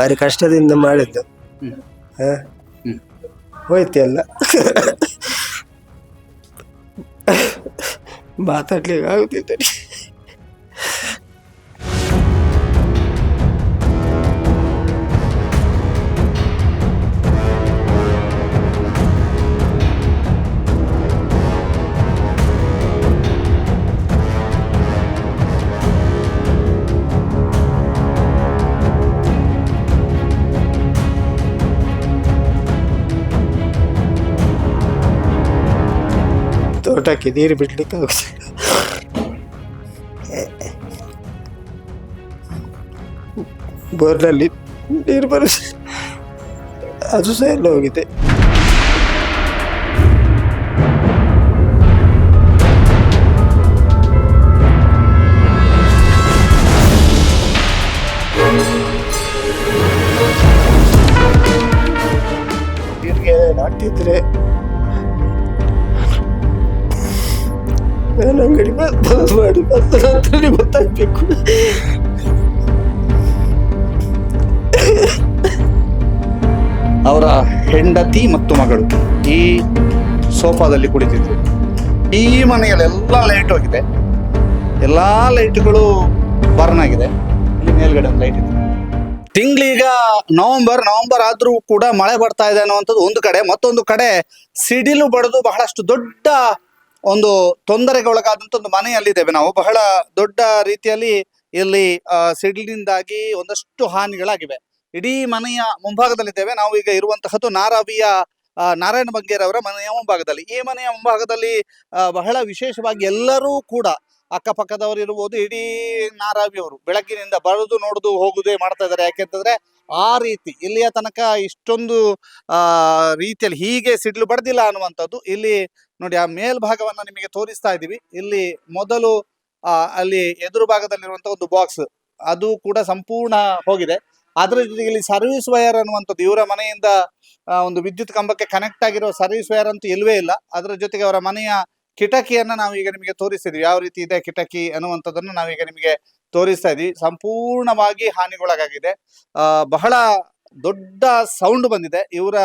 ಭಾರಿ ಕಷ್ಟದಿಂದ ಮಾಡಿದ್ದು ಹ್ಮ್. ಹ? ಹೋಯ್ತು ಎಲ್ಲ ಮಾತಾಡ್ಲಿಕ್ಕೆ ಆಗುದಿಲ್ಲ ತೋಟಕ್ಕೆ ನೀರು ಬಿಡ್ಲಿಕ್ಕೆ ಆಗುತ್ತೆ ಬೋರ್ನಲ್ಲಿ ನೀರು ಬರ ಅದು ಸಹ ಎಲ್ಲ ಹೋಗಿದೆ. ಅವರ ಹೆಂಡತಿ ಮತ್ತು ಮಗಳು ಈ ಸೋಫಾದಲ್ಲಿ ಕುಳಿತಿದ್ರು ಈ ಮನೆಯಲ್ಲಿ ಎಲ್ಲ ಲೈಟ್ ಹೋಗಿದೆ. ಎಲ್ಲಾ ಲೈಟ್ಗಳು ಬರ್ನ್ ಆಗಿದೆ. ಇಲ್ಲಿ ಮೇಲ್ಗಡೆ ಲೈಟ್ ಇದೆ. ತಿಂಗಳೀಗ ನವೆಂಬರ್ ನವೆಂಬರ್ ಆದ್ರೂ ಕೂಡ ಮಳೆ ಬರ್ತಾ ಇದೆ ಅನ್ನುವಂಥದ್ದು ಒಂದು ಕಡೆ. ಮತ್ತೊಂದು ಕಡೆ ಸಿಡಿಲು ಬಡಿದು ಬಹಳಷ್ಟು ದೊಡ್ಡ ಒಂದು ತೊಂದರೆಗೆ ಒಳಗಾದಂತ ಒಂದು ಮನೆಯಲ್ಲಿದ್ದೇವೆ ನಾವು. ಬಹಳ ದೊಡ್ಡ ರೀತಿಯಲ್ಲಿ ಇಲ್ಲಿ ಸಿಡಿಲಿನಿಂದಾಗಿ ಒಂದಷ್ಟು ಹಾನಿಗಳಾಗಿವೆ. ಇಡೀ ಮನೆಯ ಮುಂಭಾಗದಲ್ಲಿದ್ದೇವೆ. ನಾವು ಈಗ ಇರುವಂತಹದ್ದು ನಾರಾವಿಯ ನಾರಾಯಣ ಬಂಗೇರ್ ಅವರ ಮನೆಯ ಮುಂಭಾಗದಲ್ಲಿ. ಈ ಮನೆಯ ಮುಂಭಾಗದಲ್ಲಿ ಬಹಳ ವಿಶೇಷವಾಗಿ ಎಲ್ಲರೂ ಕೂಡ ಅಕ್ಕಪಕ್ಕದವರು ಇರ್ಬೋದು ಇಡೀ ನಾರಾವಿಯವರು ಬೆಳಗ್ಗಿನಿಂದ ಬರೆದು ನೋಡುದು ಹೋಗುದೇ ಮಾಡ್ತಾ ಇದ್ದಾರೆ. ಯಾಕೆಂತಂದ್ರೆ ಆ ರೀತಿ ಇಲ್ಲಿಯ ತನಕ ಇಷ್ಟೊಂದು ರೀತಿಯಲ್ಲಿ ಹೀಗೆ ಸಿಡ್ಲು ಬಡ್ದಿಲ್ಲ ಅನ್ನುವಂಥದ್ದು ಇಲ್ಲಿ ನೋಡಿ ಆ ಮೇಲ್ಭಾಗವನ್ನ ನಿಮಗೆ ತೋರಿಸ್ತಾ ಇದ್ದೀವಿ. ಇಲ್ಲಿ ಮೊದಲು ಅಲ್ಲಿ ಎದುರು ಭಾಗದಲ್ಲಿರುವಂತಹ ಒಂದು ಬಾಕ್ಸ್ ಅದು ಕೂಡ ಸಂಪೂರ್ಣ ಹೋಗಿದೆ. ಅದರ ಜೊತೆಗೆ ಇಲ್ಲಿ ಸರ್ವಿಸ್ ವೈರ್ ಅನ್ನುವಂಥದ್ದು ಇವರ ಮನೆಯಿಂದ ಒಂದು ವಿದ್ಯುತ್ ಕಂಬಕ್ಕೆ ಕನೆಕ್ಟ್ ಆಗಿರೋ ಸರ್ವಿಸ್ ವೈರ್ ಅಂತೂ ಇಲ್ವೇ ಇಲ್ಲ. ಅದರ ಜೊತೆಗೆ ಅವರ ಮನೆಯ ಕಿಟಕಿಯನ್ನ ನಾವು ಈಗ ನಿಮಗೆ ತೋರಿಸಿದ್ವಿ ಯಾವ ರೀತಿ ಇದೆ ಕಿಟಕಿ ಅನ್ನುವಂಥದ್ದನ್ನು ನಾವೀಗ ನಿಮಗೆ ತೋರಿಸ್ತಾ ಇದ್ವಿ. ಸಂಪೂರ್ಣವಾಗಿ ಹಾನಿಗೊಳಗಾಗಿದೆ. ಬಹಳ ದೊಡ್ಡ ಸೌಂಡ್ ಬಂದಿದೆ. ಇವರ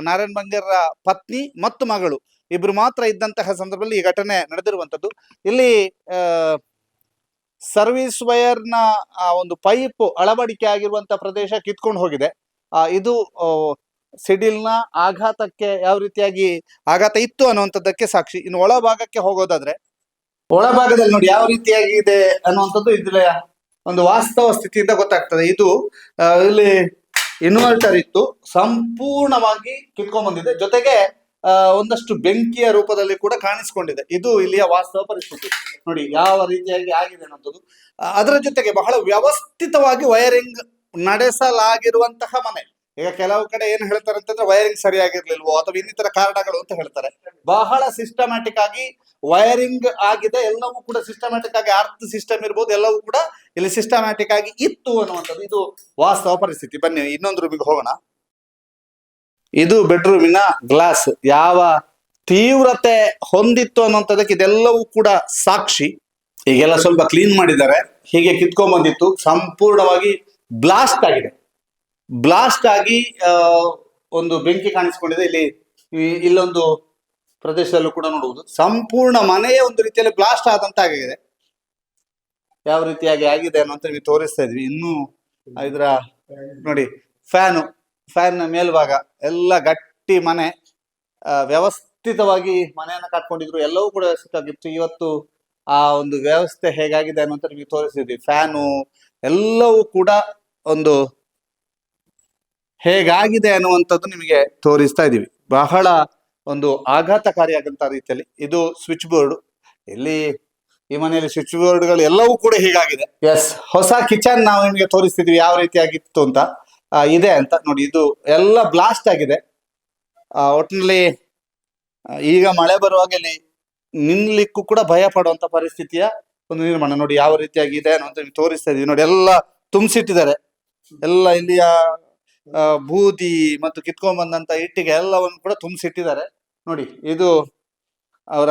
ನಾರಾಯಣ್ ಬಂಗೇರ ಪತ್ನಿ ಮತ್ತು ಮಗಳು ಇಬ್ರು ಮಾತ್ರ ಇದ್ದಂತಹ ಸಂದರ್ಭದಲ್ಲಿ ಈ ಘಟನೆ ನಡೆದಿರುವಂತದ್ದು. ಇಲ್ಲಿ ಸರ್ವಿಸ್ ವೈರ್ನ ಆ, ಒಂದು ಪೈಪ್ ಅಳವಡಿಕೆ ಆಗಿರುವಂತ ಪ್ರದೇಶ ಕಿತ್ಕೊಂಡು ಹೋಗಿದೆ. ಇದು ಸಿಡಿಲ್ನ ಆಘಾತಕ್ಕೆ ಯಾವ ರೀತಿಯಾಗಿ ಆಘಾತ ಇತ್ತು ಅನ್ನುವಂಥದ್ದಕ್ಕೆ ಸಾಕ್ಷಿ. ಇನ್ನು ಒಳಭಾಗಕ್ಕೆ ಹೋಗೋದಾದ್ರೆ ಒಳಭಾಗದಲ್ಲಿ ನೋಡಿ ಯಾವ ರೀತಿಯಾಗಿದೆ ಅನ್ನುವಂಥದ್ದು ಇದ್ರ ಒಂದು ವಾಸ್ತವ ಸ್ಥಿತಿಯಿಂದ ಗೊತ್ತಾಗ್ತದೆ. ಇದು ಇಲ್ಲಿ ಇನ್ವರ್ಟರ್ ಇತ್ತು. ಸಂಪೂರ್ಣವಾಗಿ ಕಿತ್ಕೊಂಡ್ ಬಂದಿದೆ ಜೊತೆಗೆ ಒಂದಷ್ಟು ಬೆಂಕಿಯ ರೂಪದಲ್ಲಿ ಕೂಡ ಕಾಣಿಸ್ಕೊಂಡಿದೆ. ಇದು ಇಲ್ಲಿಯ ವಾಸ್ತವ ಪರಿಸ್ಥಿತಿ. ನೋಡಿ ಯಾವ ರೀತಿಯಾಗಿ ಆಗಿದೆ ಅನ್ನೋದು ಅದರ ಜೊತೆಗೆ ಬಹಳ ವ್ಯವಸ್ಥಿತವಾಗಿ ವೈರಿಂಗ್ ನಡೆಸಲಾಗಿರುವಂತಹ ಮನೆ. ಈಗ ಕೆಲವು ಕಡೆ ಏನ್ ಹೇಳ್ತಾರೆ ಅಂತಂದ್ರೆ ವೈರಿಂಗ್ ಸರಿಯಾಗಿರ್ಲಿಲ್ವೋ ಅಥವಾ ಇನ್ನಿತರ ಕಾರಣಗಳು ಅಂತ ಹೇಳ್ತಾರೆ. ಬಹಳ ಸಿಸ್ಟಮ್ಯಾಟಿಕ್ ಆಗಿ ವೈರಿಂಗ್ ಆಗಿದೆ, ಎಲ್ಲವೂ ಕೂಡ ಸಿಸ್ಟಮ್ಯಾಟಿಕ್ ಆಗಿ ಅರ್ಥ ಸಿಸ್ಟಮ್ ಇರ್ಬೋದು, ಎಲ್ಲವೂ ಕೂಡ ಇಲ್ಲಿ ಸಿಸ್ಟಮ್ಯಾಟಿಕ್ ಆಗಿ ಇತ್ತು ಅನ್ನುವಂಥದ್ದು. ಇದು ವಾಸ್ತವ ಪರಿಸ್ಥಿತಿ. ಬನ್ನಿ, ಇನ್ನೊಂದು ರೂಮಿಗೆ ಹೋಗೋಣ. ಇದು ಬೆಡ್ರೂಮಿನ ಗ್ಲಾಸ್ ಯಾವ ತೀವ್ರತೆ ಹೊಂದಿತ್ತು ಅನ್ನುವಂಥದ್ದಕ್ಕೆ ಇದೆಲ್ಲವೂ ಕೂಡ ಸಾಕ್ಷಿ. ಈಗೆಲ್ಲ ಸ್ವಲ್ಪ ಕ್ಲೀನ್ ಮಾಡಿದ್ದಾರೆ. ಹೀಗೆ ಕಿತ್ಕೊಂಡ್ ಬಂದಿತ್ತು. ಸಂಪೂರ್ಣವಾಗಿ ಬ್ಲಾಸ್ಟ್ ಆಗಿದೆ. ಬ್ಲಾಸ್ಟ್ ಆಗಿ ಒಂದು ಬೆಂಕಿ ಕಾಣಿಸ್ಕೊಂಡಿದೆ. ಇಲ್ಲಿ ಇಲ್ಲೊಂದು ಪ್ರದೇಶದಲ್ಲೂ ಕೂಡ ನೋಡುವುದು ಸಂಪೂರ್ಣ ಮನೆಯೇ ಒಂದು ರೀತಿಯಲ್ಲಿ ಬ್ಲಾಸ್ಟ್ ಆದಂತ ಆಗಿದೆ. ಯಾವ ರೀತಿಯಾಗಿ ಆಗಿದೆ ಅನ್ನೋಂತ ನೀವು ತೋರಿಸ್ತಾ ಇದ್ವಿ. ಇನ್ನು ಇದರ, ನೋಡಿ ಫ್ಯಾನು ಫ್ಯಾನ್ ಮೇಲ್ಭಾಗ, ಎಲ್ಲ ಗಟ್ಟಿ ಮನೆ ವ್ಯವಸ್ಥಿತವಾಗಿ ಮನೆಯನ್ನ ಕಟ್ಕೊಂಡಿದ್ರು. ಎಲ್ಲವೂ ಕೂಡ ವ್ಯವಸ್ಥಿತವಾಗಿತ್ತು ಇವತ್ತು ಆ ಒಂದು ವ್ಯವಸ್ಥೆ ಹೇಗಾಗಿದೆ ಅನ್ನೋಂತ ನಿಮಗೆ ತೋರಿಸಿದ್ವಿ ಫ್ಯಾನು ಎಲ್ಲವೂ ಕೂಡ ಒಂದು ಹೇಗಾಗಿದೆ ಅನ್ನುವಂಥದ್ದು ನಿಮಗೆ ತೋರಿಸ್ತಾ ಇದೀವಿ. ಬಹಳ ಒಂದು ಆಘಾತಕಾರಿಯಾದಂಥ ರೀತಿಯಲ್ಲಿ ಇದು ಸ್ವಿಚ್ ಬೋರ್ಡ್ ಇಲ್ಲಿ ಈ ಮನೆಯಲ್ಲಿ ಸ್ವಿಚ್ ಬೋರ್ಡ್ಗಳು ಎಲ್ಲವೂ ಕೂಡ ಹೀಗಾಗಿದೆ. ಎಸ್ ಹೊಸ ಕಿಚನ್ ನಾವು ನಿಮಗೆ ತೋರಿಸ್ತಿದ್ವಿ ಯಾವ ರೀತಿಯಾಗಿತ್ತು ಅಂತ. ಇದೆ ಅಂತ ನೋಡಿ ಇದು ಎಲ್ಲ ಬ್ಲಾಸ್ಟ್ ಆಗಿದೆ. ಆ, ಒಟ್ಟಿನಲ್ಲಿ ಈಗ ಮಳೆ ಬರುವಾಗ ಇಲ್ಲಿ ನಿನ್ಲಿಕ್ಕೂ ಕೂಡ ಭಯ ಪಡುವಂತ ಪರಿಸ್ಥಿತಿಯ ಒಂದು ನಿರ್ಮಾಣ. ನೋಡಿ ಯಾವ ರೀತಿಯಾಗಿ ಇದೆ ಅನ್ನೋದು ನಿಮ್ಗೆ ತೋರಿಸ್ತಾ ಇದೀವಿ. ನೋಡಿ ಎಲ್ಲ ತುಂಬಿಸಿಟ್ಟಿದ್ದಾರೆ. ಎಲ್ಲ ಇಲ್ಲಿಯ ಬೂದಿ ಮತ್ತು ಕಿತ್ಕೊಂಡ್ ಬಂದಂತ ಇಟ್ಟಿಗೆ ಎಲ್ಲವನ್ನು ಕೂಡ ತುಂಬಿಸಿಟ್ಟಿದ್ದಾರೆ. ನೋಡಿ, ಇದು ಅವರ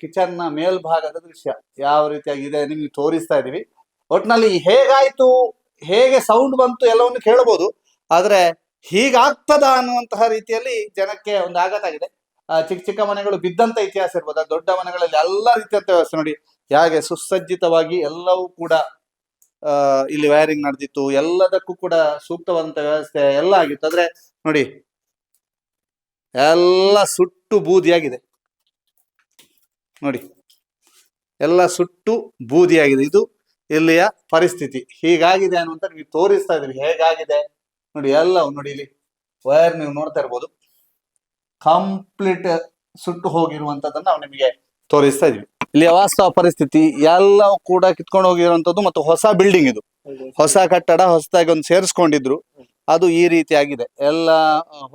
ಕಿಚನ್ನ ಮೇಲ್ಭಾಗದ ದೃಶ್ಯ. ಯಾವ ರೀತಿಯಾಗಿದೆ ನಿಮ್ಗೆ ತೋರಿಸ್ತಾ ಇದೀವಿ ಒಟ್ನಲ್ಲಿ ಹೇಗಾಯ್ತು, ಹೇಗೆ ಸೌಂಡ್ ಬಂತು ಎಲ್ಲವನ್ನು ಕೇಳಬಹುದು. ಆದ್ರೆ ಹೀಗಾಗ್ತದ ಅನ್ನುವಂತಹ ರೀತಿಯಲ್ಲಿ ಜನಕ್ಕೆ ಒಂದು ಆಘಾತ ಆಗಿದೆ. ಚಿಕ್ಕ ಚಿಕ್ಕ ಮನೆಗಳು ಬಿದ್ದಂತ ಇತಿಹಾಸ ಇರ್ಬೋದು. ದೊಡ್ಡ ಮನೆಗಳಲ್ಲಿ ಎಲ್ಲ ರೀತಿಯಂತ ವ್ಯವಸ್ಥೆ ನೋಡಿ. ಹೇಗೆ ಸುಸಜ್ಜಿತವಾಗಿ ಎಲ್ಲವೂ ಕೂಡ ಇಲ್ಲಿ ವೈರಿಂಗ್ ನಡೆದಿತ್ತು, ಎಲ್ಲದಕ್ಕೂ ಕೂಡ ಸೂಕ್ತವಾದಂತ ವ್ಯವಸ್ಥೆ ಎಲ್ಲ ಆಗಿತ್ತು. ಆದ್ರೆ ನೋಡಿ, ಎಲ್ಲ ಸುಟ್ಟು ಬೂದಿಯಾಗಿದೆ. ನೋಡಿ, ಎಲ್ಲ ಸುಟ್ಟು ಬೂದಿಯಾಗಿದೆ. ಇದು ಇಲ್ಲಿಯ ಪರಿಸ್ಥಿತಿ. ಹೀಗಾಗಿದೆ ಅನ್ನುವಂತ ನೀವು ತೋರಿಸ್ತಾ ಇದ್ರಿ ಹೇಗಾಗಿದೆ? ನೋಡಿ ಎಲ್ಲ ನೋಡಿ, ಇಲ್ಲಿ ವೈರ್ ನೀವು ನೋಡ್ತಾ ಇರ್ಬೋದು. ಕಂಪ್ಲೀಟ್ ಸುಟ್ಟು ಹೋಗಿರುವಂತದನ್ನ ನಾವು ನಿಮಗೆ ತೋರಿಸ್ತಾ ಇದೀವಿ ಇಲ್ಲಿ ವಾಸ್ತವ ಪರಿಸ್ಥಿತಿ ಎಲ್ಲ ಕೂಡ ಕಿತ್ಕೊಂಡು ಹೋಗಿರುವಂತದ್ದು ಮತ್ತು ಹೊಸ ಬಿಲ್ಡಿಂಗ್ ಇದು. ಹೊಸ ಕಟ್ಟಡ ಹೊಸದಾಗಿ ಒಂದು ಸೇರಿಸ್ಕೊಂಡಿದ್ರು. ಅದು ಈ ರೀತಿ ಆಗಿದೆ ಎಲ್ಲ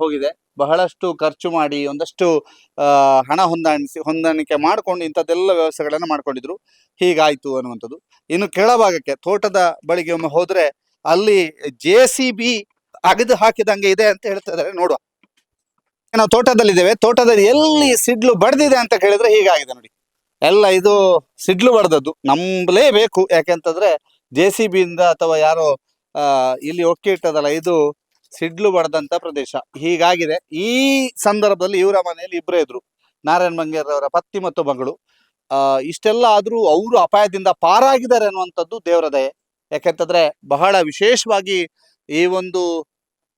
ಹೋಗಿದೆ. ಬಹಳಷ್ಟು ಖರ್ಚು ಮಾಡಿ ಒಂದಷ್ಟು ಹಣ ಹೊಂದಾಣಿಸಿ, ಹೊಂದಾಣಿಕೆ ಮಾಡ್ಕೊಂಡು ಇಂಥದ್ದೆಲ್ಲ ವ್ಯವಸ್ಥೆಗಳನ್ನು ಮಾಡ್ಕೊಂಡಿದ್ರು. ಹೀಗಾಯ್ತು ಅನ್ನುವಂಥದ್ದು. ಇನ್ನು ಕೆಳಭಾಗಕ್ಕೆ, ತೋಟದ ಬಳಿಗೆ ಒಮ್ಮೆ ಹೋದ್ರೆ ಅಲ್ಲಿ ಜೆ ಸಿ ಬಿ ಅಗದು ಹಾಕಿದಂಗೆ ಇದೆ ಅಂತ ಹೇಳ್ತಾ ಇದ್ದಾರೆ ನೋಡುವ. ನಾವು ತೋಟದಲ್ಲಿದ್ದೇವೆ. ತೋಟದಲ್ಲಿ ಎಲ್ಲಿ ಸಿಡ್ಲು ಬಡ್ದಿದೆ ಅಂತ ಕೇಳಿದ್ರೆ ಹೀಗಾಗಿದೆ ನೋಡಿ. ಎಲ್ಲ ಇದು ಸಿಡ್ಲು ಬಡ್ದದ್ದು. ನಂಬಲೇಬೇಕು ಯಾಕೆಂತಂದ್ರೆ ಜೆ ಸಿ ಇಂದ ಅಥವಾ ಯಾರೋ ಇಲ್ಲಿ ಒಕ್ಕಿ ಇಟ್ಟದಲ್ಲ, ಇದು ಸಿಡ್ಲು ಬಡದಂತ ಪ್ರದೇಶ. ಹೀಗಾಗಿದೆ. ಈ ಸಂದರ್ಭದಲ್ಲಿ ಇವರ ಮನೆಯಲ್ಲಿ ಇಬ್ಬರೇ ಇದ್ರು. ನಾರಾಯಣ್ ಮಂಗೇರ್ ಅವರ ಪತ್ನಿ ಮತ್ತು ಮಗಳು. ಇಷ್ಟೆಲ್ಲ ಆದ್ರೂ ಅವರು ಅಪಾಯದಿಂದ ಪಾರಾಗಿದ್ದಾರೆ ಅನ್ನುವಂಥದ್ದು ದೇವರ ದಯೆ. ಯಾಕೆಂತಂದ್ರೆ ಬಹಳ ವಿಶೇಷವಾಗಿ ಈ ಒಂದು,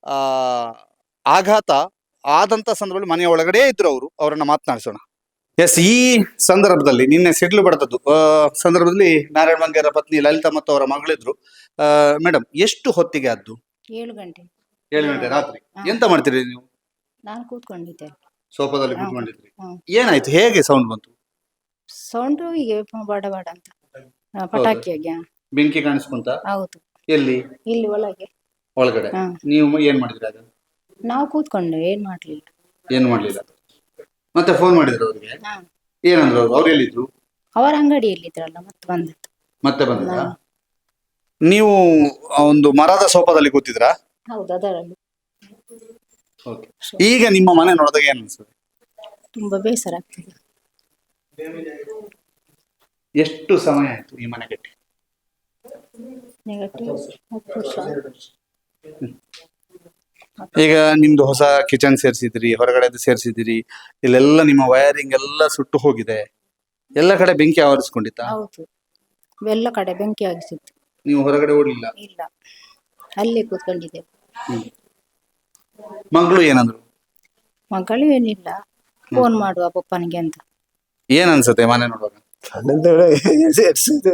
ಆ, ಆಘಾತ ಆದಂತ ಸಂದರ್ಭದಲ್ಲಿ ಮನೆಯ ಒಳಗಡೆ ಇದ್ರು ಅವರು. ಅವರನ್ನ ಮಾತನಾಡಿಸೋಣ. ಎಸ್ ಈ ಸಂದರ್ಭದಲ್ಲಿ ನಿನ್ನೆ ಸಿಡ್ಲು ಬಡದದ್ದು ಸಂದರ್ಭದಲ್ಲಿ ನಾರಾಯಣ ಮಂಗೇರ ಪತ್ನಿ ಲಲಿತಾ ಮತ್ತು ಅವರ ಮಗಳಿದ್ರು. ಮೇಡಮ್ ಎಷ್ಟು ಹೊತ್ತಿಗೆ ಆದ್ದು? ಏಳು ಗಂಟೆ. ಏಳು ಗಂಟೆ ರಾತ್ರಿ. ಎಂತ ಮಾಡ್ತೀರಿ ನೀವು? ನಾನು ಕೂತ್ಕೊಂಡಿದ್ದೆ. ಸೋಫಾದಲ್ಲಿ. ಕೂತ್ಕೊಂಡಿದ್ರಿ. ಏನಾಯ್ತು? ಹೇಗೆ ಸೌಂಡ್ ಬಂತು? ಸೌಂಡ್ ಹೀಗೆ ಬಡ ಬಡ ಅಂತ. ಪಟಾಕಿ ಆಗಿ ಆ, ಬೆಂಕಿ ಕಾಣಿಸ್ಕೊಂತ? ಹೌದು. ಎಲ್ಲಿ? ಇಲ್ಲಿ ಒಳಗೆ. ಒಳಗಡೆ. ಹಾ. ನೀವು ಏನ್ ಮಾಡಿದ್ರಿ ಅದು ನಾವು ಕೂತ್ಕೊಂಡು ಏನ್ ಮಾಡ್ಲಿಲ್ಲ. ಏನ್ ಮಾಡ್ಲಿಲ್ಲ? ಮತ್ತೆ ಫೋನ್ ಮಾಡಿದ್ರು ಅವ್ರಿಗೆ. ಏನಂದ್ರು ಅವ್ರು? ಅವ್ರು ಎಲ್ಲಿದ್ರು? ಅವರ ಅಂಗಡಿಯಲ್ಲಿದ್ರಲ್ಲ ಮತ್ತೆ ಬಂದದ್ದು. ಮತ್ತೆ ಬಂದ್ರ ನೀವು ಆ ಒಂದು ಮರದ ಸೋಫಾದಲ್ಲಿ ಕೂತಿದ್ರಾ? ಹೌದು ಅದರಲ್ಲಿ. ಈಗ ನಿಮ್ಮ ಮನೆ ನೋಡಿದಾಗ ಏನ್ ಅನ್ಸುತ್ತೆ? ತುಂಬಾ ಬೇಸರ ಆಗ್ತದೆ. ಎಷ್ಟು ಸಮಯ ಆಯ್ತು ಈ ಮನೆ ಕಟ್ಟಿ? ನೆಗಟಿವ್ ಹತ್ತು ವರ್ಷ. ಈಗ ನಿಮ್ದು ಹೊಸ ಕಿಚನ್ ಸೇರ್ಸಿದ್ರಿ ಹೊರಗಡೆ ಸೇರ್ಸಿದಿರಿ ಇಲ್ಲೆಲ್ಲ ನಿಮ್ಮ ವೈರಿಂಗ್ ಎಲ್ಲ ಸುಟ್ಟು ಹೋಗಿದೆ. ಎಲ್ಲ ಕಡೆ ಬೆಂಕಿ ಆವರಿಸಿಕೊಂಡಿತ್ತು? ಹೌದು. ಎಲ್ಲ ಕಡೆ ಬೆಂಕಿ ಆಗಿಸಿತ್ತು ನೀವು ಹೊರಗಡೆ ಓಡಿಲ್ಲ ಇಲ್ಲ. ಅಲ್ಲೇ ಕೂತ್ಕೊಂಡಿದ್ದೆ. ಮಗಳು ಏನಂದ್ರು? ಮಗಳು ಏನಿಲ್ಲ. ಫೋನ್ ಮಾಡುವ ಪಪ್ಪನಿಗೆ ಅಂತ. ಏನ್ ಅನ್ಸುತ್ತೆ ಮನೆ ನೋಡುವಾಗ? ಸೇರ್ಸಿದೆ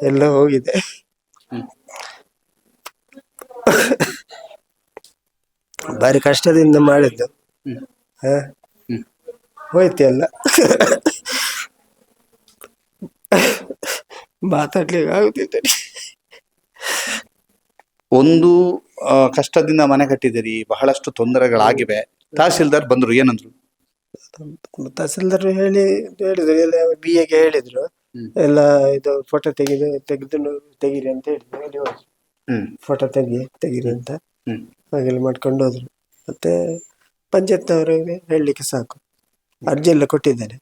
ಎಲ್ಲ ಹೋಗಿದೆ. ಭಾರಿ ಕಷ್ಟದಿಂದ ಮಾಡಿದ್ದು. ಹ್ಮ್. ಹ? ಹೋಯ್ತು ಎಲ್ಲ ಮಾತಾಡ್ಲಿಕ್ಕೆ ಆಗುತ್ತಿದ್ದ ಒಂದು ಆ, ಕಷ್ಟದಿಂದ ಮನೆ ಕಟ್ಟಿದ್ದೀರಿ ಬಹಳಷ್ಟು ತೊಂದರೆಗಳಾಗಿವೆ. ತಹಸೀಲ್ದಾರ್ ಬಂದ್ರು ಏನಂದ್ರು? ತಹಸೀಲ್ದಾರ್ ಹೇಳಿ ಹೇಳಿದ್ರು ಎಲ್ಲ ಬಿ ಎಗೆ ಹೇಳಿದ್ರು. ಎಲ್ಲ ಇದು ಫೋಟೋ ತೆಗೆದು ತೆಗೆದು ತೆಗೀರಿ ಅಂತ ಹೇಳಿದ್ರು ಹೋದ್ರು. ಫೋಟೋ ತೆಗಿ ತೆಗೀರಿ ಅಂತ. ಹಾಗೆಲ್ಲ ಮಾಡ್ಕೊಂಡು ಹೋದ್ರು. ಮತ್ತೆ ಪಂಚಾಯತ್ನವರಿಗೆ ಹೇಳಲಿಕ್ಕೆ ಸಾಕು. ಅರ್ಜಿ ಎಲ್ಲ ಕೊಟ್ಟಿದ್ದೇನೆ.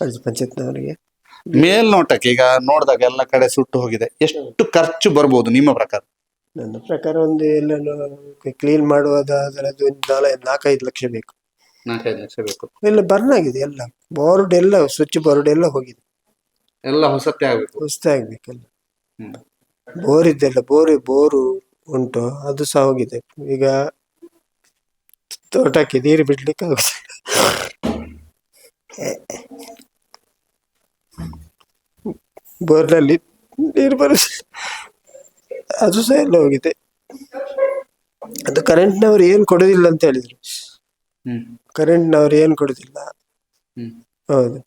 ಅರ್ಜಿ ಪಂಚಾಯತ್ನವರಿಗೆ. ಮೇಲ್ನೋಟಕ್ಕೆ ಈಗ ನೋಡಿದಾಗ ಎಲ್ಲ ಕಡೆ ಸುಟ್ಟು ಹೋಗಿದೆ. ಎಷ್ಟು ಖರ್ಚು ಬರ್ಬೋದು ನಿಮ್ಮ ಪ್ರಕಾರ? ನನ್ನ ಪ್ರಕಾರ ಒಂದು ಎಲ್ಲ ಕ್ಲೀನ್ ಮಾಡುವುದಾದ್ರೆ ಒಂದು ನಾಲ್ಕು ನಾಲ್ಕೈದು ಲಕ್ಷ ಬೇಕು. ನಾಲ್ಕೈದು ಲಕ್ಷ ಬೇಕು. ಎಲ್ಲ ಬರ್ನ್ ಆಗಿದೆ ಎಲ್ಲ. ಬೋರ್ಡ್ ಎಲ್ಲ ಸ್ವಿಚ್ ಬೋರ್ಡ್ ಎಲ್ಲ ಹೋಗಿದೆ. ಎಲ್ಲ ಹೊಸತ್ತೆ ಆಗ್ಬೇಕು. ಹೊಸತೆ ಹ್ಮ್. ಬೋರ್ ಇದೆಲ್ಲ ಬೋರ್ ಬೋರು ಉಂಟು. ಅದು ಸಹ ಹೋಗಿದೆ. ಈಗ ತೋಟಕ್ಕೆ ನೀರು ಬಿಡ್ಲಿಕ್ಕೆ ಆಗುದಿಲ್ಲ. ಬೋರ್ನಲ್ಲಿ ನೀರು ಬರುದಿಲ್ಲ ಅದು ಸಹ ಎಲ್ಲ ಹೋಗಿದೆ. ಅದು ಕರೆಂಟ್ನವ್ರು ಏನು ಕೊಡೋದಿಲ್ಲ ಅಂತ ಹೇಳಿದ್ರು. ಕರೆಂಟ್ ಕರೆಂಟ್ನವ್ರು ಏನು ಕೊಡೋದಿಲ್ಲ. ಹೌದು.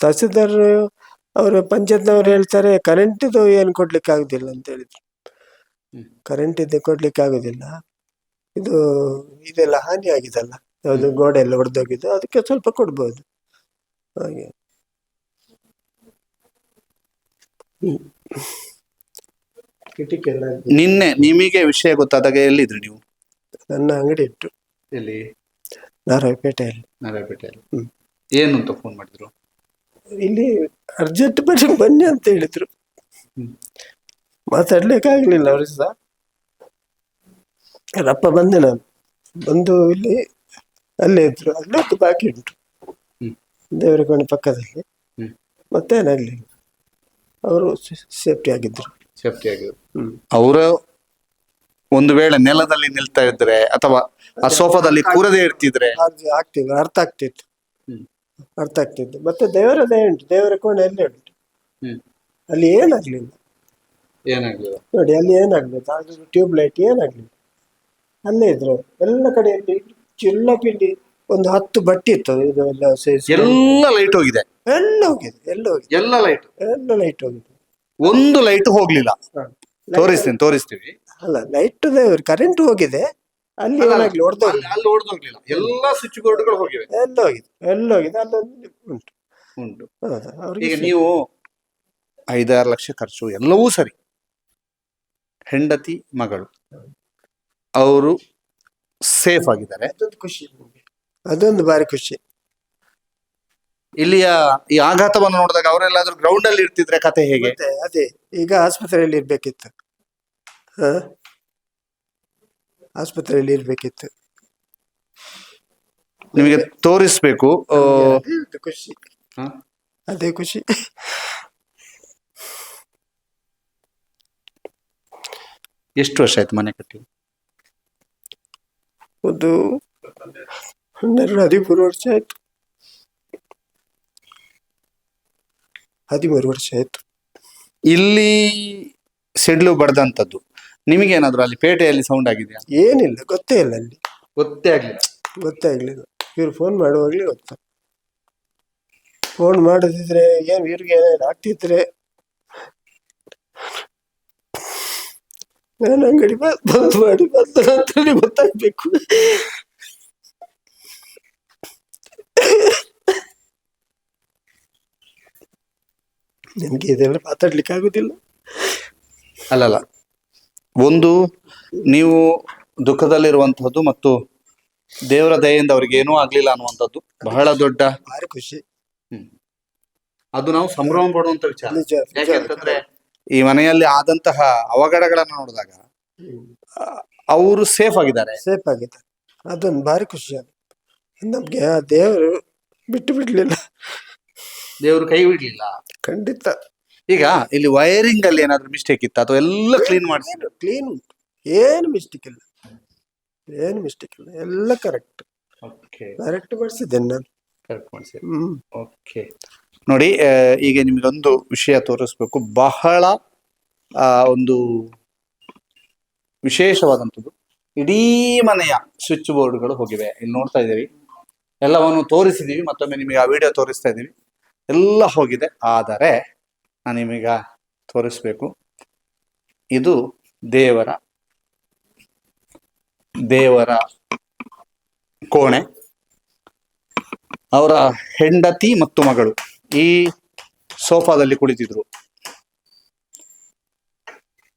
ತಹಸೀಲ್ದಾರ್ ಅವರು ಪಂಚಾಯತ್ನವ್ರು ಹೇಳ್ತಾರೆ ಕರೆಂಟಿದು ಏನು ಕೊಡ್ಲಿಕ್ಕೆ ಆಗುದಿಲ್ಲ ಅಂತ ಹೇಳಿದ್ರು. ಕರೆಂಟ್ ಇದೆ ಕೊಡ್ಲಿಕ್ಕೆ ಆಗುದಿಲ್ಲ. ಇದು ಇದೆಲ್ಲ ಹಾನಿ ಆಗಿದಲ್ಲ. ಯಾವುದು ಗೋಡೆ ಎಲ್ಲ ಒಡೆದೋಗಿದ್ದು ಅದಕ್ಕೆ ಸ್ವಲ್ಪ ಕೊಡ್ಬೋದು. ಹಾಗೆ. ಕಿಟಕಿ ಎಲ್ಲ. ನಿನ್ನೆ ನಿಮಗೆ ವಿಷಯ ಗೊತ್ತಾದಾಗ ಎಲ್ಲಿದ್ರಿ ನೀವು? ನನ್ನ ಅಂಗಡಿ ಇಟ್ಟು ಎಲ್ಲಿ? ನಾರಾಯಣಪೇಟೆಯಲ್ಲಿ. ನಾರಾಯಣಪೇಟೆಯಲ್ಲಿ. ಹ್ಮ್. ಏನು ಅಂತ ಫೋನ್ ಮಾಡಿದ್ರು? ಇಲ್ಲಿ ಅರ್ಜೆಂಟ್ ಬನ್ನಿ ಬನ್ನಿ ಅಂತ ಹೇಳಿದ್ರು. ಮಾತಾಡ್ಲಿಕ್ಕೆ ಆಗ್ಲಿಲ್ಲ ಅವ್ರಿಗೆ ಸಹ. ರಪ್ಪ ಬಂದೆ ನಾನು. ಬಂದು ಇಲ್ಲಿ ಅಲ್ಲೇ ಇದ್ರು. ಅಲ್ಲೊಂದು ಬಾಕಿ ಉಂಟು. ದೇವರ ಕೋಣೆ ಪಕ್ಕದಲ್ಲಿ. ಮತ್ತೆ ಮತ್ತೇನಾಗ್ಲಿಲ್ಲ ಅವರು ಸೇಫ್ಟಿ ಆಗಿದ್ರು. ಸೇಫ್ಟಿ ಆಗಿದ್ರು. ಹ್ಮ್. ಅವರ ಒಂದು ವೇಳೆ ನೆಲದಲ್ಲಿ ನಿಲ್ತಾ ಇದ್ರೆ ಅಥವಾ ಆ ಸೋಫಾದಲ್ಲಿ ಕೂರದೇ ಇರ್ತಿದ್ರೆ ಆಗ್ತಿಲ್ಲ ಅರ್ಥ ಆಗ್ತಿತ್ತು. ಹ್ಮ್. ಅರ್ಥ ಆಗ್ತಿತ್ತು. ಮತ್ತೆ ದೇವರದೇ ಉಂಟು. ದೇವರ ಕೋಣೆ ಅಲ್ಲೇ ಉಂಟು. ಹ್ಮ್. ಅಲ್ಲಿ ಏನಾಗ್ಲಿಲ್ಲ? ಏನಾಗ್ಲಿಲ್ಲ? ನೋಡಿ ಅಲ್ಲಿ ಏನಾಗ್ಲಿಲ್ಲ ಅದು ಟ್ಯೂಬ್ ಲೈಟ್ ಏನಾಗ್ಲಿಲ್ಲ? ಅಲ್ಲೇ ಇದ್ರು. ಎಲ್ಲ ಕಡೆಯಲ್ಲಿ ಚಿಲ್ಲ ಪಿಂಡಿ ಒಂದು ಹತ್ತು ಬಟ್ಟಿ ಇತ್ತು. ಇದು ಎಲ್ಲ ಸೇರಿಸಿ. ಎಲ್ಲ ಲೈಟ್ ಹೋಗಿದೆ. ಎಲ್ಲ ಹೋಗಿದೆ. ಎಲ್ಲ ಹೋಗಿದೆ. ಎಲ್ಲ ಲೈಟ್ ಎಲ್ಲ ಲೈಟ್ ಹೋಗಿದೆ. ಒಂದು ಲೈಟ್ ಹೋಗ್ಲಿಲ್ಲ. ಹ. ತೋರಿಸ್ತೀನಿ ತೋರಿಸ್ತೀವಿ. ಅಲ್ಲ ಲೈಟ್ ದೇವರು ಕರೆಂಟ್ ಹೋಗಿದೆ. ಅಲ್ಲಿ ಏನಾಗ್ಲಿ ಹೊಡೆದ ಅಲ್ಲಿ ಅಲ್ಲಿ ಹೊಡೆದೋಗ್ಲಿಲ್ಲ ಎಲ್ಲ ಸ್ವಿಚ್ ಬೋರ್ಡ್ಗಳು ಹೋಗಿವೆ. ಎಲ್ಲ ಹೋಗಿದೆ ಎಲ್ಲ ಹೋಗಿದೆ. ಅಲ್ಲೊಂದು ಉಂಟು. ಉಂಟು. ಹೌದಾ ಅವ್ರಿಗೆ ಈಗ ನೀವು ಐದಾರು ಲಕ್ಷ ಖರ್ಚು ಎಲ್ಲವೂ ಸರಿ. ಹೆಂಡತಿ ಮಗಳು. ಅವರು ಸೇಫ್ ಆಗಿದ್ದಾರೆ. ಅದೊಂದು ಖುಷಿ ನಮ್ಗೆ. ಅದೊಂದು ಬಾರಿ ಖುಷಿ. ಇಲ್ಲಿಯ ಈ ಆಘಾತವನ್ನು ನೋಡಿದಾಗ ಅವರೆಲ್ಲಾದ್ರೂ ಗ್ರೌಂಡ್ ಅಲ್ಲಿ ಇರ್ತಿದ್ರೆ ಕತೆ ಹೇಗೆ? ಮತ್ತೆ ಅದೇ ಈಗ ಆಸ್ಪತ್ರೆಯಲ್ಲಿ ಇರ್ಬೇಕಿತ್ತು. ಹ? ಆಸ್ಪತ್ರೆಯಲ್ಲಿ ಇರ್ಬೇಕಿತ್ತು. ನಿಮಗೆ ತೋರಿಸ್ಬೇಕು ಆ, ಅದೇ ಒಂದು ಖುಷಿ. ಹ? ಅದೇ ಖುಷಿ. ಎಷ್ಟು ವರ್ಷ ಆಯ್ತು ಮನೆ ಕಟ್ಟಿ ಒಂದು ಹನ್ನೆರಡು ಹದಿಮೂರು ವರ್ಷ ಆಯ್ತು. ಹದಿಮೂರು ವರ್ಷ ಆಯ್ತು. ಇಲ್ಲಿ ಸಿಡ್ಲು ಬಡ್ದಂತದ್ದು. ನಿಮಗೇನಾದ್ರು ಅಲ್ಲಿ ಪೇಟೆಯಲ್ಲಿ ಸೌಂಡ್ ಆಗಿದೆಯಾ? ಏನಿಲ್ಲ ಗೊತ್ತೇ ಇಲ್ಲ ಅಲ್ಲಿ. ಗೊತ್ತೇ ಆಗ್ಲಿಲ್ಲ. ಗೊತ್ತೇ ಆಗ್ಲಿಲ್ಲ. ಇವ್ರು ಫೋನ್ ಮಾಡುವಾಗಲೇ ಗೊತ್ತಾ. ಫೋನ್ ಮಾಡದಿದ್ರೆ ಏನು ಇವ್ರಿಗೆ ಏನೇನು ಆಗ್ತಿದ್ರೆ? ನಾನು ಅಂಗಡಿ ಬಂದ್ ಮಾಡಿ ಬಂದ ಗೊತ್ತಾಗ್ಬೇಕು. ನನಗೆ ಇದೆಲ್ಲ ಮಾತಾಡ್ಲಿಕ್ಕೆ ಆಗುದಿಲ್ಲ ಅಲ್ಲಲ್ಲ. ಒಂದು ನೀವು ದುಃಖದಲ್ಲಿರುವಂತಹದ್ದು ಮತ್ತು ದೇವರ ದಯೆಯಿಂದ ಅವ್ರಿಗೆ ಏನೂ ಆಗ್ಲಿಲ್ಲ ಅನ್ನುವಂಥದ್ದು. ಬಹಳ ದೊಡ್ಡ ಭಾರಿ ಖುಷಿ. ಅದು ನಾವು ಸಂಭ್ರಮ ಪಡುವಂತ ವಿಚಾರ. ನಿಜ ನಿಜ. ಯಾಕೆಂತಂದ್ರೆ ಈ ಮನೆಯಲ್ಲಿ ಆದಂತಹ ಅವಘಡಗಳನ್ನ ನೋಡಿದಾಗ. ಅವರು ಸೇಫ್ ಆಗಿದ್ದಾರೆ. ಸೇಫ್ ಆಗಿದ್ದಾರೆ. ಅದೊಂದು ಭಾರಿ ಖುಷಿ ಅದು. ನಮ್ಗೆ ಆ ದೇವರು ಬಿಟ್ಟು ಬಿಡ್ಲಿಲ್ಲ. ದೇವರು ಕೈ ಬಿಡ್ಲಿಲ್ಲ. ಖಂಡಿತ. ಈಗ ಇಲ್ಲಿ ವೈರಿಂಗ್ ಅಲ್ಲಿ ಏನಾದ್ರು ಮಿಸ್ಟೇಕ್ ಇತ್ತು? ಅಥವಾ ಎಲ್ಲ ಕ್ಲೀನ್ ಮಾಡಿಸಿ ಕ್ಲೀನ್ ಉಂಟು. ಏನು ಮಿಸ್ಟೇಕ್ ಇಲ್ಲ. ಏನು ಮಿಸ್ಟೇಕ್ ಇಲ್ಲ. ಎಲ್ಲ ಕರೆಕ್ಟ್ ಓಕೆ ಕರೆಕ್ಟ್ ಮಾಡಿಸಿದ್ದೇನೆ ನಾನು ಕರೆಕ್ಟ್ ಮಾಡಿಸಿ. ಹ್ಮ್. ಓಕೆ ನೋಡಿ ಈಗ ಈಗ ಒಂದು ವಿಷಯ ತೋರಿಸ್ಬೇಕು. ಬಹಳ ಆ, ಒಂದು ವಿಶೇಷವಾದಂಥದ್ದು. ಇಡೀ ಮನೆಯ ಸ್ವಿಚ್ ಬೋರ್ಡ್ಗಳು ಹೋಗಿವೆ. ಇಲ್ಲಿ ನೋಡ್ತಾ ಇದ್ದೀವಿ. ಎಲ್ಲವನ್ನು ತೋರಿಸಿದೀವಿ ಮತ್ತೊಮ್ಮೆ ನಿಮಗೆ ಆ ವಿಡಿಯೋ ತೋರಿಸ್ತಾ ಇದ್ದೀವಿ. ಎಲ್ಲ ಹೋಗಿದೆ. ಆದರೆ ನಾನು ನಿಮೀಗ ತೋರಿಸ್ಬೇಕು. ಇದು ದೇವರ ದೇವರ ಕೋಣೆ. ಅವರ ಹೆಂಡತಿ ಮತ್ತು ಮಗಳು ಈ ಸೋಫಾದಲ್ಲಿ ಕುಳಿತಿದ್ರು.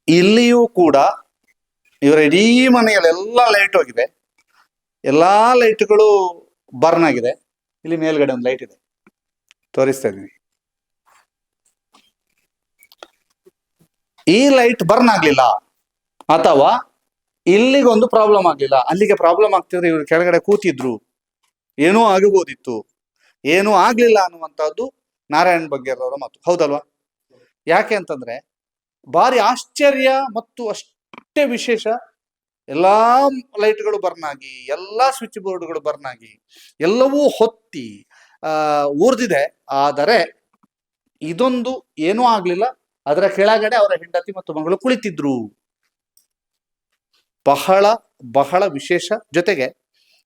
ಇಲ್ಲಿಯೂ ಕೂಡ ಇವರ ಇಡೀ ಮನೆಯಲ್ಲಿ ಎಲ್ಲ ಲೈಟ್ ಹೋಗಿದೆ. ಎಲ್ಲ ಲೈಟ್ಗಳು ಬರ್ನ್ ಆಗಿದೆ. ಇಲ್ಲಿ ಮೇಲ್ಗಡೆ ಒಂದು ಲೈಟ್ ಇದೆ. ತೋರಿಸ್ತಾ ಇದ್ದೀನಿ. ಈ ಲೈಟ್ ಬರ್ನ್ ಆಗ್ಲಿಲ್ಲ. ಅಥವಾ ಇಲ್ಲಿಗೊಂದು ಪ್ರಾಬ್ಲಮ್ ಆಗ್ಲಿಲ್ಲ. ಅಲ್ಲಿಗೆ ಪ್ರಾಬ್ಲಮ್ ಆಗ್ತಿದ್ರೆ ಇವರು ಕೆಳಗಡೆ ಕೂತಿದ್ರು. ಏನೋ ಆಗಬಹುದಿತ್ತು ಏನೂ ಆಗ್ಲಿಲ್ಲ ಅನ್ನುವಂಥದ್ದು ನಾರಾಯಣ್ ಬಗ್ಗೆರವರ ಮಾತು. ಹೌದಲ್ವಾ? ಯಾಕೆ ಅಂತಂದ್ರೆ ಭಾರಿ ಆಶ್ಚರ್ಯ ಮತ್ತು ಅಷ್ಟೇ ವಿಶೇಷ ಎಲ್ಲಾ ಲೈಟ್ಗಳು ಬರ್ನ್ ಆಗಿ, ಎಲ್ಲಾ ಸ್ವಿಚ್ ಬೋರ್ಡ್ಗಳು ಬರ್ನ್ ಆಗಿ, ಎಲ್ಲವೂ ಹೊತ್ತಿ, ಆ, ಊರ್ದಿದೆ. ಆದರೆ ಇದೊಂದು ಏನೂ ಆಗ್ಲಿಲ್ಲ ಅದರ ಕೆಳಗಡೆ ಅವರ ಹೆಂಡತಿ ಮತ್ತು ಮಗಳು ಕುಳಿತಿದ್ರು. ಬಹಳ ಬಹಳ ವಿಶೇಷ. ಜೊತೆಗೆ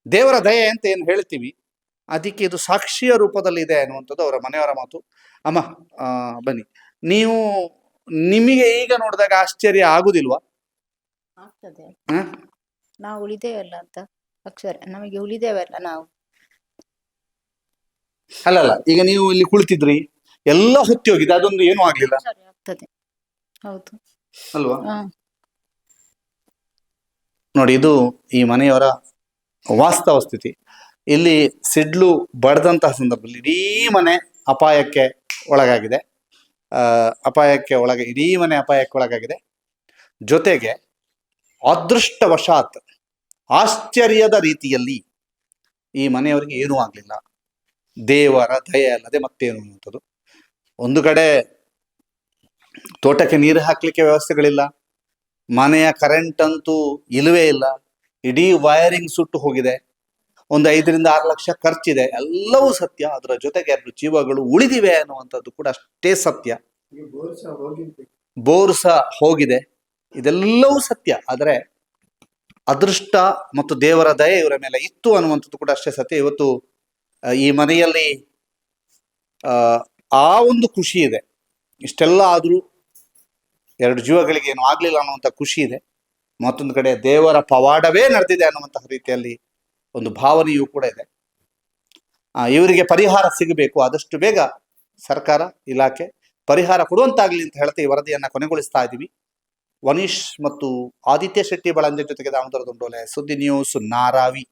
ದೇವರ ದಯೆ ಅಂತ ಏನು ಹೇಳ್ತೀವಿ ಅದಕ್ಕೆ ಇದು ಸಾಕ್ಷಿಯ ರೂಪದಲ್ಲಿ ಇದೆ ಅನ್ನುವಂಥದ್ದು ಅವರ ಮನೆಯವರ ಮಾತು. ಅಮ್ಮ ಬನ್ನಿ. ನೀವು ನಿಮಗೆ ಈಗ ನೋಡಿದಾಗ ಆಶ್ಚರ್ಯ ಆಗುದಿಲ್ವಾ? ಆಗ್ತದೆ. ಹ? ನಾವು ಉಳಿದೇವಲ್ಲ ಅಂತ. ಅಕ್ಷರ ನಮಗೆ ಉಳಿದೇವಲ್ಲ ನಾವು. ಅಲ್ಲಲ್ಲ ಈಗ ನೀವು ಇಲ್ಲಿ ಕುಳಿತಿದ್ರಿ ಎಲ್ಲ ಹೊತ್ತಿ ಹೋಗಿದೆ ಅದೊಂದು ಏನೂ ಆಗ್ಲಿಲ್ಲ. ಆಗ್ತದೆ. ಹೌದು. ಅಲ್ವಾ? ಹಾ. ನೋಡಿ ಇದು ಈ ಮನೆಯವರ ವಾಸ್ತವ ಸ್ಥಿತಿ. ಇಲ್ಲಿ ಸಿಡ್ಲು ಬಡ್ದಂತಹ ಸಂದರ್ಭದಲ್ಲಿ ಇಡೀ ಮನೆ ಅಪಾಯಕ್ಕೆ ಒಳಗಾಗಿದೆ. ಆ, ಅಪಾಯಕ್ಕೆ ಒಳಗೆ ಇಡೀ ಮನೆ ಅಪಾಯಕ್ಕೆ ಒಳಗಾಗಿದೆ. ಜೊತೆಗೆ ಅದೃಷ್ಟವಶಾತ್ ಆಶ್ಚರ್ಯದ ರೀತಿಯಲ್ಲಿ ಈ ಮನೆಯವರಿಗೆ ಏನೂ ಆಗಲಿಲ್ಲ. ದೇವರ ದಯೆ ಅಲ್ಲದೆ ಮತ್ತೇನು ಅನ್ನುವಂಥದ್ದು. ಒಂದು ಕಡೆ ತೋಟಕ್ಕೆ ನೀರು ಹಾಕ್ಲಿಕ್ಕೆ ವ್ಯವಸ್ಥೆಗಳಿಲ್ಲ. ಮನೆಯ ಕರೆಂಟ್ ಅಂತೂ ಇಲ್ಲವೇ ಇಲ್ಲ. ಇಡೀ ವೈರಿಂಗ್ ಸುಟ್ಟು ಹೋಗಿದೆ. ಒಂದು ಐದರಿಂದ ಆರು ಲಕ್ಷ ಖರ್ಚಿದೆ. ಎಲ್ಲವೂ ಸತ್ಯ. ಅದರ ಜೊತೆಗೆ ಎರಡು ಜೀವಗಳು ಉಳಿದಿವೆ ಅನ್ನುವಂಥದ್ದು ಕೂಡ ಅಷ್ಟೇ ಸತ್ಯ. ಬೋರ್ಸ ಹೋಗಿದೆ. ಇದೆಲ್ಲವೂ ಸತ್ಯ. ಆದರೆ ಅದೃಷ್ಟ ಮತ್ತು ದೇವರ ದಯೆ ಇವರ ಮೇಲೆ ಇತ್ತು ಅನ್ನುವಂಥದ್ದು ಕೂಡ ಅಷ್ಟೇ ಸತ್ಯ. ಇವತ್ತು ಈ ಮನೆಯಲ್ಲಿ ಆ ಒಂದು ಖುಷಿ ಇದೆ. ಇಷ್ಟೆಲ್ಲ ಆದರೂ ಎರಡು ಜೀವಗಳಿಗೆ ಏನು ಆಗ್ಲಿಲ್ಲ ಅನ್ನುವಂಥ ಖುಷಿ ಇದೆ. ಮತ್ತೊಂದು ಕಡೆ ದೇವರ ಪವಾಡವೇ ನಡೆದಿದೆ ಅನ್ನುವಂತಹ ರೀತಿಯಲ್ಲಿ ಒಂದು ಭಾವನೆಯೂ ಕೂಡ ಇದೆ. ಆ, ಇವರಿಗೆ ಪರಿಹಾರ ಸಿಗಬೇಕು. ಆದಷ್ಟು ಬೇಗ ಸರ್ಕಾರ ಇಲಾಖೆ ಪರಿಹಾರ ಕೊಡುವಂತಾಗ್ಲಿ ಅಂತ ಹೇಳ್ತಾ ಈ ವರದಿಯನ್ನ ಕೊನೆಗೊಳಿಸ್ತಾ ಇದ್ದೀವಿ ವನೀಶ್ ಮತ್ತು ಆದಿತ್ಯ ಶೆಟ್ಟಿ ಬಳಂಜೆ ಜೊತೆಗೆ ದಾಮೋದರ ದುಂಡೋಲೆ ಸುದ್ದಿ ನ್ಯೂಸ್ ನಾರಾವಿ.